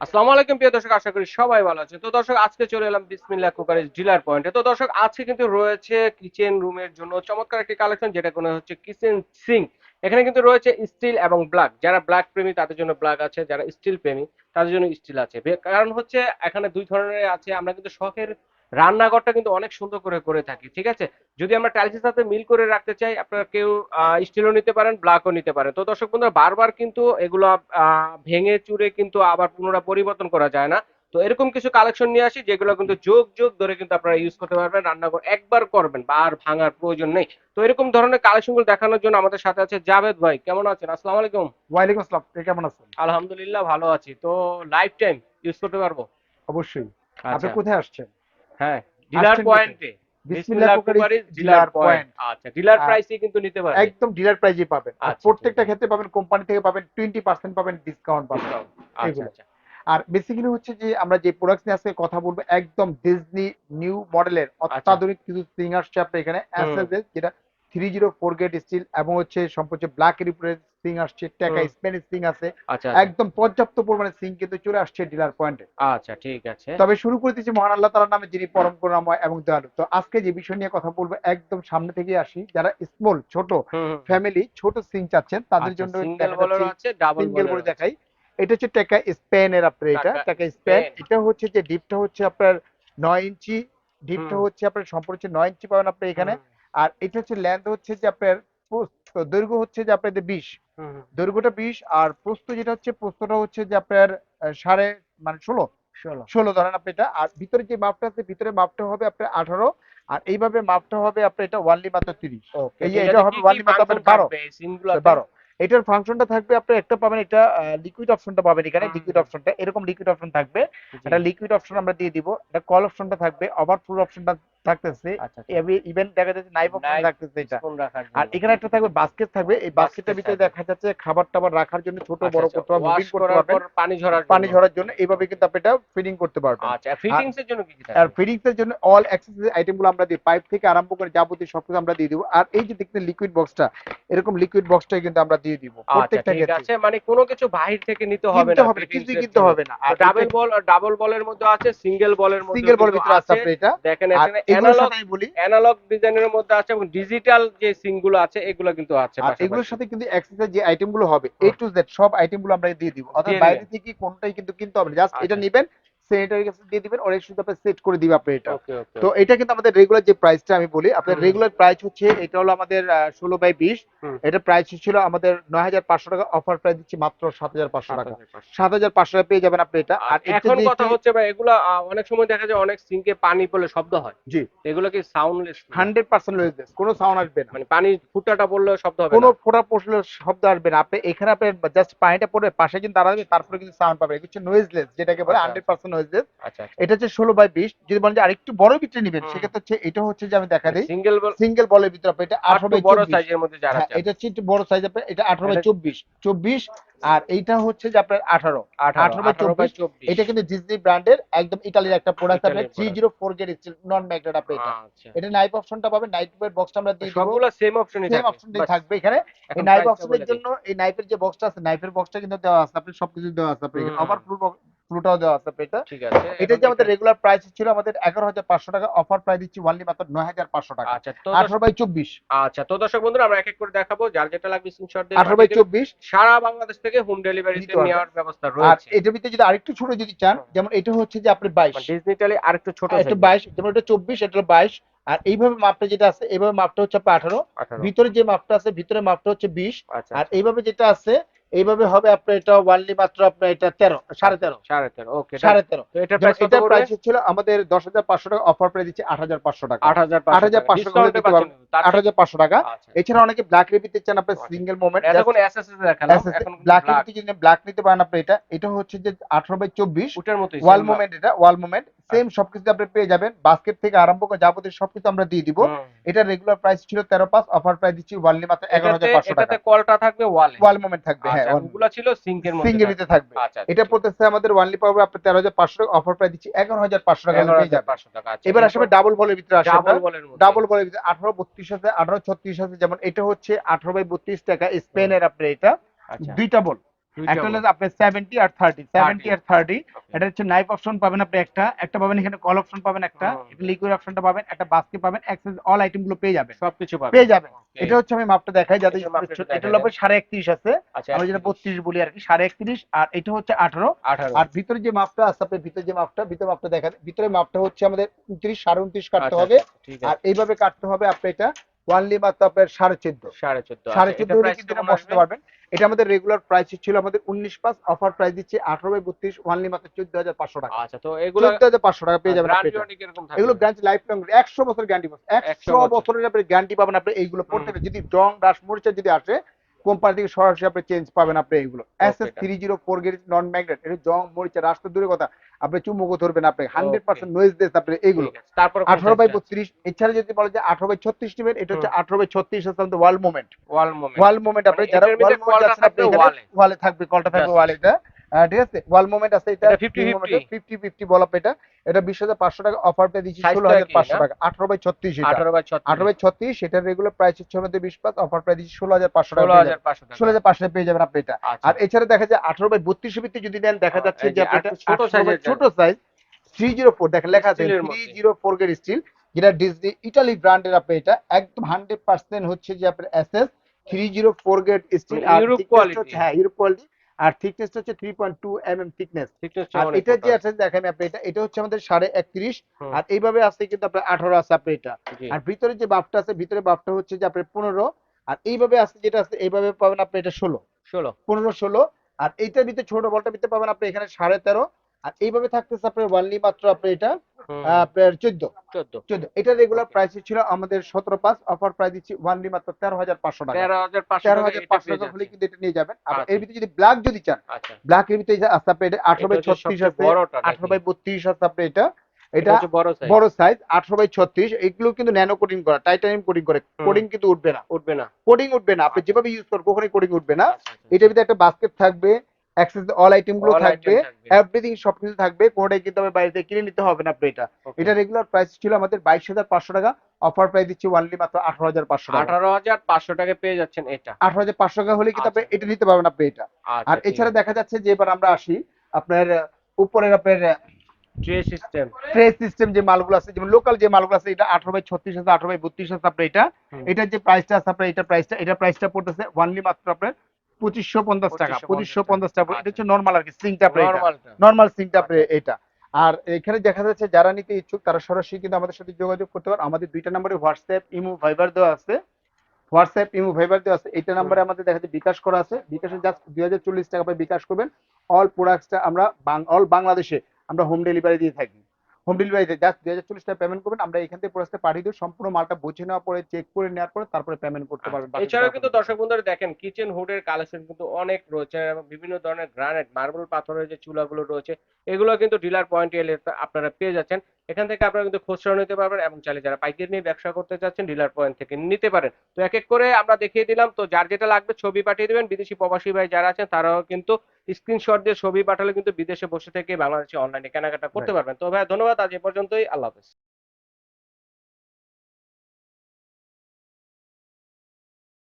আসসালামু আলাইকুম, প্রিয় দর্শক, আশা করি সবাই ভালো আছেন। তো দর্শক, আজকে চলে এলাম বিসমিল্লাহ কুকারের ডিলার পয়েন্টে। তো দর্শক, আজকে কিন্তু রয়েছে কিচেন রুমের জন্য চমৎকার একটি কালেকশন, যেটা কোনো হচ্ছে কিচেন সিঙ্ক এখানে কিন্তু রয়েছে স্টিল এবং ব্ল্যাক। যারা ব্ল্যাক প্রেমী, তাদের জন্য ব্ল্যাক আছে, যারা স্টিল প্রেমী, তাদের জন্য স্টিল আছে। কারণ হচ্ছে, এখানে দুই ধরনের আছে। আমরা কিন্তু শখের রান্নাঘরটা কিন্তু অনেক সুন্দর করে করে থাকি ঠিক আছে? যদি আমরা টাইলসের সাথে মিল করে রাখতে চাই আপনারা কেউ স্টিলও নিতে পারেন ব্ল্যাকও নিতে পারেন। তো দর্শক বন্ধুরা বারবার কিন্তু এগুলো ভেঙে চুরে কিন্তু আবার পুনরায় পরিবর্তন করা যায় না। তো এরকম কিছু কালেকশন নিয়ে আসি যেগুলো কিন্তু যোগ যোগ ধরে কিন্তু আপনারা ইউজ করতে পারবেন রান্নাঘর একবার করবেন বা আর ভাঙার প্রয়োজন নেই। তো এরকম ধরনের কালেকশনগুলো দেখানোর জন্য আমাদের সাথে আছে জাভেদ ভাই কেমন আছেন? আসসালামু আলাইকুম। ওয়ালাইকুম আসসালাম আপনি কেমন আছেন? আলহামদুলিল্লাহ ভালো আছি। তো লাইফ টাইম ইউজ করতে পারব? অবশ্যই। আপনি আচ্ছা কোথায় আসছেন? হ্যাঁ ডিলার পয়েন্টে। Dealer point. আচ্ছা ডিলার প্রাইসে কিন্তু নিতে পারবেন একদম ডিলার প্রাইজে পাবেন। আচ্ছা, প্রত্যেকটা ক্ষেত্রে পাবেন কোম্পানি থেকে পাবেন টোয়েন্টি পার্সেন্ট পাবেন ডিসকাউন্ট পাবেন। আচ্ছা আচ্ছা। আর বেসিক্যালি হচ্ছে যে আমরা যে প্রোডাক্ট নিয়ে আজকে কথা বলব একদম ডিজনি নিউ মডেলের অত্যাধুনিক কিছু এখানে যেটা three zero four grade steel এবং হচ্ছে সম্প্রতি ব্ল্যাক এর উপরে সিং আসছে টেকা হুম। স্পেনিশ সিং আছে আচ্ছা একদম পর্যাপ্ত পরিমাণে সিং কিন্তু চলে আসছে ডিলার পয়েন্টে। আচ্ছা ঠিক আছে। তবে শুরু করে দিচ্ছি মহান আল্লাহ তালার নামে যিনি পরম করুণাময় এবং দয়ালু। তো আজকে যে বিষয় নিয়ে কথা বলব একদম সামনে থেকে আসি যারা স্মল ছোট ফ্যামিলি ছোট সিং চাচ্ছেন তাদের জন্য সিঙ্গেল বলার আছে ডাবল বলে দেখাই। এটা হচ্ছে টেকা স্পেন এর আপনার এটা টাকা স্পেন। এটা হচ্ছে যে ডিপটা হচ্ছে আপনার নয় ইঞ্চি ডিপটা হচ্ছে আপনার সম্পূর্ণ নয় ইঞ্চি পাবেন আপনি এখানে। আর এটা হচ্ছে লেন্থ হচ্ছে যে আপনার দৈর্ঘ্য হচ্ছে যে আপনাদের বিশ। দৈর্ঘ্যটা বিশ আর প্রস্থ যেটা হচ্ছে প্রস্থটা হচ্ছে যে আপনার সাড়ে মানে ষোলো। ষোলো। ধরেন আপনি এটা। আর ভিতরে যে মাপটা আছে ভিতরে মাপটা হবে আপনার আঠারো। আর এইভাবে মাপটা হবে আপনার এটা ওয়ানলি মাত্র তিরিশ। এই এটা হবে ওয়ানলি মাত্র আপনার বারো। বারো। এটার ফাংশনটা থাকবে আপনি একটা পাবেন এটা লিকুইড অপশনটা পাবেন এখানে। লিকুইড অপশনটা এরকম লিকুইড অপশন থাকবে। এটা লিকুইড অপশন আমরা দিয়ে দিব। এটা কল অপশনটা থাকবে। ওভারফ্লো অপশনটা থাকতেছে আচ্ছা ইভেন্ট দেখা যাচ্ছে নাইফ অপশন থাকতেছে এটা। আর এখানে একটা থাকবে বাস্কেট থাকবে এই বাস্কেটের ভিতরে দেখা যাচ্ছে খাবার টাবার রাখার জন্য ছোট আচ্ছা, বড় আচ্ছা, করতে পারবেন মুভিং করতে পারবেন। পানি ঝরার পানি ঝরার জন্য এইভাবে কিন্তু আপনি এটা ফিটিং করতে পারবেন। আচ্ছা ফিটিংস এর জন্য কি কি আর ফিটিংস এর জন্য অল আমরা দিই পাইপ থেকে আরম্ভ করে যাবতীয় সবকিছু আমরা দিয়ে দিব। আর এই যে দেখতে লিকুইড বক্সটা এরকম লিকুইড কিন্তু আমরা দিয়ে দিব। আচ্ছা প্রত্যেকটা ক্ষেত্রে। আছে মানে কোনো কিছু বাহির থেকে নিতে হবে না হবে না, কিছুই কিনতে হবে না। আর ডাবল বল ডাবল বলের মধ্যে আছে সিঙ্গেল বলের মধ্যে সিঙ্গেল বলের ভিতরে আছে আপনার এটা। দেখেন এখানে অ্যানালগ বলি। অ্যানালগ ডিজাইনের মধ্যে আছে এবং ডিজিটাল যে আছে এগুলো কিন্তু আছে আর এগুলোর সাথে কিন্তু অ্যাক্সেসরি যে হবে এ টু জেড সব আমরা দিয়ে দিব। অর্থাৎ বাইরে থেকে কোনটাই কিন্তু কিনতে হবে জাস্ট এটা নিবেন নেবেন স্যানিটারি কাছে দিয়ে দিবেন ওরা শুধু আপনি সেট করে দিবে আপনি এটা। তো এটা কিন্তু আমাদের রেগুলার যে প্রাইসটা আমি বলি আপনার রেগুলার প্রাইস হচ্ছে এটা হলো আমাদের ষোলো বাই বিশ। এটা প্রাইস ছিল আমাদের নয় হাজার পাঁচশো টাকা অফার প্রাইস দিচ্ছি মাত্র সাত হাজার পাঁচশো টাকা। সাত হাজার পাঁচশো। টাকা পেয়ে যাবেন আপনি এটা। আর এখন কথা হচ্ছে ভাই এগুলা অনেক সময় দেখা যায় অনেক সিঙ্কে পানি পড়লে শব্দ হয়। জি। এগুলো কি সাউন্ডলেস হান্ড্রেড পার্সেন্ট লয়েসলেস কোনো সাউন্ড আসবে না। মানে পানি ফুটাটা পড়লে শব্দ হবে কোনো ফোটা পড়লে শব্দ আসবে না। আপনি এখানে আপনি জাস্ট পানিটা পড়বে পাশে কিন্তু দাঁড়াবে তারপরে কিন্তু সাউন্ড পাবে হচ্ছে নয়েজলেস যেটাকে বলে আচ্ছা, হান্ড্রেড পার্সেন্ট নয়েজলেস আচ্ছা আচ্ছা। এটা হচ্ছে ষোলো বাই বিশ। যদি বলেন যে আরেকটু বড় নেবেন সেক্ষেত্রে হচ্ছে এটা হচ্ছে যে আমি দেখা দিই। সিঙ্গেল সিঙ্গেল বলের ভিতরে আপনি এটা আঠারো বাই বড় চব্বিশ। সাইজের মধ্যে যারা হ্যাঁ, এটা হচ্ছে একটু বড় সাইজ এটা আঠারো বাই চব্বিশ। চব্বিশ আর এইটা হচ্ছে যে আপনার আঠারো। 18 18 বাই 18 বাই 24 এটা কিন্তু ডিজনি ব্র্যান্ডের একদম ইটালির একটা প্রোডাক্ট আপনার three zero four grade steel non magnet আপনি এটা। আচ্ছা। এটা নাইফ অপশনটা পাবেন নাইফ বক্সটা আমরা দিয়ে সবগুলো সেম সেম থাকবে। অপশনটাই থাকবে এখানে। এই নাইফ অপশনের জন্য এই নাইফের যে বক্সটা আছে নাইফের বক্সটা কিন্তু দেওয়া আছে আপনি সবকিছু দেওয়া আছে আপনি। ফ্লুটাও দেওয়া আছে এটা ঠিক আছে এটা যে আমাদের রেগুলার প্রাইস ছিল আমাদের এগারো হাজার পাঁচশো টাকা অফার প্রাইস দিচ্ছি ওয়ানলি মাত্র নয় হাজার পাঁচশো টাকা। আচ্ছা তো আঠারো বাই চব্বিশ। আচ্ছা তো দর্শক বন্ধুরা আমরা এক এক করে দেখাবো যার যেটা লাগবে স্ক্রিনশট দিয়ে আঠারো বাই। চব্বিশ। সারা বাংলাদেশ থেকে হোম ডেলিভারিতে নিতে নেওয়ার ব্যবস্থা আর রয়েছে। এটার ভিতরে যদি আরেকটু ছোট যদি চান যেমন এটা হচ্ছে যে আপনি বাইশ। ডিজনি টালি আরেকটু ছোট এটা বাইশ যেমন এটা চব্বিশ এটা বাইশ। আর এইভাবে মাপটা যেটা আছে এইভাবে মাপটা হচ্ছে আপনার আঠারো। ভিতরে যে মাপটা আছে ভিতরে মাপটা হচ্ছে বিশ। আচ্ছা। আর এইভাবে যেটা আছে এইভাবে হবে আপনার এটা ওয়ানলি মাত্র আপনার এটা তেরো সাড়ে তেরো। সাড়ে তেরো ওকে সাড়ে তেরো। এটা প্রাইস ছিল আমাদের দশ হাজার পাঁচশো টাকা অফার প্রাইস দিচ্ছে আট হাজার পাঁচশো টাকা। আট হাজার আট হাজার পাঁচশো পারবেন। আট হাজার পাঁচশো টাকা। আচ্ছা এছাড়া অনেকে ব্ল্যাক রিপিতে চান আপনার আচ্ছা। সিঙ্গেল মোমেন্ট এখন ব্ল্যাক রিপিতে যদি ব্ল্যাক নিতে পারেন আপনি এটা। এটা হচ্ছে যে আঠারো বাই চব্বিশ। ওয়াল মোমেন্ট এটা ওয়াল মোমেন্ট সেম সবকিছু আপনি পেয়ে যাবেন। বাস্কেট থেকে আরম্ভ করে যাবতীয় সবকিছু আমরা দিয়ে দিব। এটা রেগুলার প্রাইস ছিল তেরো পাঁচ অফার প্রাইস দিচ্ছি ওয়ানলি মাত্র এগারো হাজার পাঁচশো টাকা। কলটা থাকবে ওয়াল ওয়াল মোমেন্ট থাকবে হ্যাঁ আচ্ছা ওগুলো ছিল সিঙ্কের মধ্যে সিঙ্গেল ভিতরে থাকবে। আচ্ছা এটা পড়তেছে আমাদের ওয়ানলি আপনি টাকা অফার প্রাইস দিচ্ছি এগারো হাজার পাঁচশো টাকা পেয়ে যাবেন পাঁচশো টাকা আচ্ছা এবার আসবে ডাবল ভিতরে আসবে ডাবল মধ্যে। ভিতরে আঠারো বত্রিশ আছে আঠারো ছত্রিশ আছে যেমন এটা হচ্ছে আঠারো বাই বত্রিশ টাকা স্পেনের আপনার এটা আচ্ছা। দুইটা বল একটা হলো আপনার সেভেন্টি আর থার্টি সেভেন্টি আর থার্টি এটা হচ্ছে নাইফ অপশন পাবেন আপনি একটা একটা পাবেন এখানে কল অপশন পাবেন একটা। লিকুইড অপশনটা পাবেন একটা বাস্কেট পাবেন অ্যাক্সেস অল আইটেমগুলো পেয়ে যাবেন। সবকিছু পাবে পেয়ে যাবেন। এটা হচ্ছে আমি মাপটা দেখাই যাতে এটা হলো সাড়ে একত্রিশ আছে। আচ্ছা আমরা যেটা বত্রিশ বলি আর কি সাড়ে একত্রিশ আর এটা হচ্ছে আঠারো। 18 আর ভিতরে যে মাপটা আছে আপনার ভিতরে যে মাপটা ভিতরে মাপটা দেখা ভিতরে মাপটা হচ্ছে আমাদের উনত্রিশ সাড়ে উনত্রিশ কাটতে আচ্ছা, হবে। আর এইভাবে কাটতে হবে আপনার এটা। ওয়ানলি মাত্র আপনার সাড়ে চোদ্দ। সাড়ে চোদ্দ সাড়ে চোদ্দ হলে কিন্তু এটা বসতে পারবেন। এটা আমাদের রেগুলার প্রাইস ছিল আমাদের উনিশ পাঁচ অফার প্রাইস দিচ্ছে আঠারো বাই বত্রিশ ওয়ানলি মাত্র চোদ্দ হাজার পাঁচশো টাকা। আচ্ছা তো এগুলো চোদ্দ হাজার পাঁচশো টাকা পেয়ে যাবেন এগুলো গ্যারান্টি লাইফ লং একশো বছর গ্যারান্টি একশো বছরের আপনি গ্যারান্টি পাবেন আপনি এইগুলো পড়তে যদি ডং ডাস মরিচা যদি আসে কোম্পানি থেকে সরাসরি আপনি চেঞ্জ পাবেন আপনি এইগুলো S S three zero four grade non magnet এটা জং মরিচা রাস্তা দূরে কথা। আপনি চুমুকও ধরবেন আপনি হান্ড্রেড পার্সেন্ট নোয়েজ দেশ আপনি এইগুলো তারপর আঠারো বাই বত্রিশ এছাড়া যদি বলে যে আঠারো বাই ছত্রিশ নেবেন এটা হচ্ছে আঠারো বাই ছত্রিশ হচ্ছে আমাদের wall moment wall movement wall moment আপনি মানে যারা ওয়াল মোমেন্ট আছেন আপনি। ওয়ালে থাকবে কলটা থাকবে ওয়ালে এটা। ঠিক আছে? ওয়াল মোমেন্ট আছে এটা এটা 50-50 ফিফটি ফিফটি বলা এটা। এটা বিশ হাজার পাঁচশো টাকা অফার পেয়ে দিচ্ছি Size ষোলো টা হাজার কি, পাঁচশো না? টাকা। আঠারো বাই ছত্রিশ এটা। আঠারো বাই ছত্রিশ। আঠারো বাই ছত্রিশ সেটার রেগুলার প্রাইস হচ্ছে আমাদের বিশ পাঁচ অফার প্রাইস দিচ্ছি ষোলো হাজার পাঁচশো টাকা ষোলো পেয়ে হাজার যাবেন। পাঁচশো টাকা। ষোলো হাজার পাঁচশো টাকা পেয়ে যাবেন আপনি এটা। আচ্ছা। আর এছাড়া দেখা যায় আঠারো বাই বত্রিশ ভিত্তি যদি নেন দেখা যাচ্ছে যে আপনি ছোট 18 size-এর ছোট সাইজ থ্রি জিরো ফোর দেখেন লেখা আছে Steel এর স্টিল যেটা ডিজনি ইটালি ব্র্যান্ডের আপনি এটা একদম হান্ড্রেড পার্সেন্ট হচ্ছে যে আপনার S S three zero four grade steel আর হ্যাঁ ইউরোপ কোয়ালিটি আর থিকনেস হচ্ছে three point two M M thickness আর এটা যে আছে দেখেন আপনি এটা এটা হচ্ছে আমাদের সাড়ে একত্রিশ। আর এইভাবে আছে কিন্তু আপনার আঠারো আছে আপনি এটা। আর ভিতরে যে বাফটা আছে ভিতরে বাফটা হচ্ছে যে আপনার পনেরো। আর এইভাবে আছে যেটা আছে এইভাবে পাবেন আপনি এটা ষোলো। ষোলো। পনেরো ষোলো। আর এইটার ভিতরে ছোট বলটার ভিতরে পাবেন আপনি এখানে সাড়ে তেরো। আর এইভাবে থাকতেছে আপনার ওয়ানলি মাত্র আপনি এটা আপনার চোদ্দ। চোদ্দ। এটা রেগুলার প্রাইস ছিল আমাদের সতেরো পাঁচ অফার প্রাইস দিচ্ছি ওয়ানলি মাত্র তেরো হাজার পাঁচশো টাকা। তেরো হাজার পাঁচশো টাকা হলে কিন্তু এটা নিয়ে যাবেন। আর আচ্ছা। এর ভিতরে যদি ব্ল্যাক যদি চান আচ্ছা। ব্ল্যাক এর ভিতরে আছে আপনি এটা আঠারো বাই ছত্রিশ আছে আঠারো বাই বত্রিশ আছে আপনি এটা। এটা বড় সাইজ বড় সাইজ আঠারো বাই ছত্রিশ। এগুলো কিন্তু ন্যানো কোডিং করা টাইটানিয়াম কোডিং করে। কোডিং কিন্তু উঠবে না। উঠবে না। কোডিং উঠবে না। আপনি যেভাবে ইউজ করেন কখনোই কোডিং উঠবে না। আচ্ছা, আচ্ছা। এটার ভিতরে একটা বাস্কেট থাকবে। অ্যাক্সেস অল আইটেমগুলো থাকবে। এভরিথিং সবকিছু থাকবে। কোনোটাই কিন্তু আমি বাইরে থেকে কিনে নিতে হবে না আপনি এটা এটা রেগুলার প্রাইস ছিল আমাদের বাইশ হাজার পাঁচশো টাকা। অফার প্রাইস দিচ্ছি ওয়ানলি মাত্র আঠারো হাজার পাঁচশো আঠারো হাজার পাঁচশো টাকা পেয়ে যাচ্ছেন এটা। আঠারো হাজার পাঁচশো টাকা হলে কিন্তু আপনি আচ্ছা। এটা নিতে পারবেন আপনি এটা। আচ্ছা, আর এছাড়া দেখা যাচ্ছে যে এবার আমরা আসি আপনার উপরের আপনার ট্রে সিস্টেম ট্রে সিস্টেম যে মালগুলো আছে যেমন লোকাল যে মালগুলো আছে এটা আঠারো বাই ছত্রিশ আছে আঠারো বাই বত্রিশ আছে আপনার এটা। এটার যে প্রাইসটা আছে আপনার এটা প্রাইসটা এটা প্রাইসটা পড়তেছে ওয়ানলি মাত্র আপনার পঁচিশশো পঞ্চাশ টাকা পঁচিশশো পঞ্চাশ টাকা। এটা হচ্ছে নর্মাল আর কি সিংটা আপনার নর্মাল সিংটা আপনার। এটা। আর এখানে দেখা যাচ্ছে যারা নিতে ইচ্ছুক তারা সরাসরি কিন্তু আমাদের সাথে যোগাযোগ করতে পারে। আমাদের দুইটা নম্বরে হোয়াটসঅ্যাপ ইমো ভাইবার দেওয়া আছে। হোয়াটসঅ্যাপ ইমো ভাইবার দেওয়া আছে। এইটা নাম্বারে আমাদের দেখা যাচ্ছে বিকাশ করা আছে। বিকাশে জাস্ট দুই হাজার চল্লিশ টাকা বিকাশ করবেন। অল প্রোডাক্টসটা আমরা অল বাংলাদেশে আমরা হোম ডেলিভারি দিয়ে থাকি। হোম ডেলিভারিতে জাস্ট দুই হাজার চল্লিশ টাকা পেমেন্ট করবেন আমরা এখান থেকে প্রোডাক্টটা পাঠিয়ে দিই সম্পূর্ণ মালটা বুঝে নেওয়ার পরে চেক করে নেওয়ার পরে তারপরে পেমেন্ট করতে পারবেন। বাকি এছাড়াও কিন্তু দর্শক বন্ধুরা দেখেন কিচেন হুডের কালেকশন কিন্তু অনেক রয়েছে এবং বিভিন্ন ধরনের গ্রানাইট মার্বেল পাথরের যে চুলাগুলো রয়েছে এগুলো কিন্তু ডিলার পয়েন্টে এলে আপনারা পেয়ে যাচ্ছেন। এখান থেকে আপনারা কিন্তু খুচরা নিতে পারবেন এবং চাইলে যারা পাইকারি নিয়ে ব্যবসা করতে চাচ্ছেন ডিলার পয়েন্ট থেকে নিতে পারেন। তো এক এক করে আমরা দেখিয়ে দিলাম তো যার যেটা লাগবে ছবি পাঠিয়ে দেবেন। বিদেশি প্রবাসী ভাই যারা আছেন তারাও কিন্তু স্ক্রিনশট দিয়ে ছবি পাঠালে কিন্তু বিদেশে বসে থেকে বাংলাদেশে অনলাইনে কেনাকাটা করতে পারবেন। তো ভাই ধন্যবাদ। আজ এ পর্যন্তই। আল্লাহ হাফেজ।